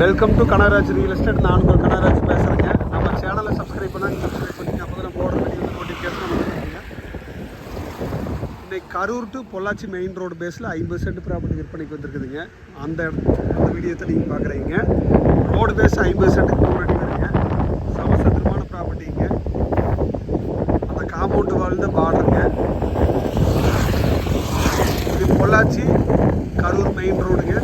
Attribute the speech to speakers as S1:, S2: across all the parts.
S1: Welcome to Kanagaraj real estate நான் உங்கள் கனகராஜ் பேசுகிறேங்க நம்ம சேனலை சப்ஸ்கிரைப் பண்ணாங்க சப்ஸ்கிரைப் பண்ணிங்க அப்போ தான் போடுற வீடியோ நோட்டிஃபிகேஷன் வந்துருக்கீங்க இன்னைக்கு Karur to Pollachi main road பேஸில் ஐம்பது சென்ட் ப்ராப்பர்ட்டி விற்பனைக்கு வந்திருக்குதுங்க. அந்த அந்த வீடியோத்தை நீங்கள் பார்க்குறீங்க. ரோடு பேஸ் ஐம்பது சென்ட்டுக்கு முன்னாடி வருங்க சமசத்திரமான ப்ராப்பர்ட்டிங்க அந்த காம்பவுண்டு வாழ்ந்த பார்டருங்க இது பொள்ளாச்சி கரூர் மெயின் ரோடுங்க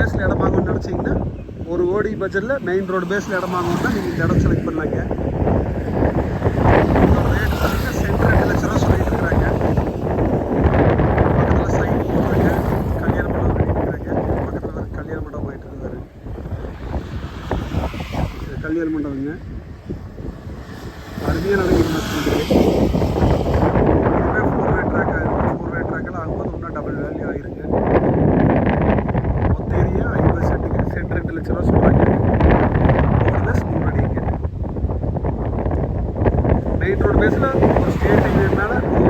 S1: பேஸில் இடம் வாங்கணும்னு நினச்சிங்கன்னா ஒரு ஓடி பட்ஜெட்டில் மெயின் ரோடு பேஸில் இடம் வாங்கணும்னா நீங்கள் இந்த இடம் செலக்ட் பண்ணலாங்க. ரேட் பார்த்தீங்கன்னா சென்ட் ரெண்டு லட்ச ரூபா சொல்லிட்டு இருக்கிறாங்க பக்கத்தில் சைட் போடுறாங்க கல்யாண மண்டபம் கட்டிட்டு பக்கத்தில் கல்யாண மண்டபம் ஆகிட்டு இருக்காரு கல்யாண மண்டபங்க. அருமையான இன்வெஸ்ட்மெண்ட் இதுவே ஃபோர் வே ட்ராக் ஆகிருக்கும் ஃபோர் வே ட்ராக்கில் ஆகும்போது இன்னும் டபுள் வேல்யூ ஆகிருக்கு. ahí Tor Vesla, no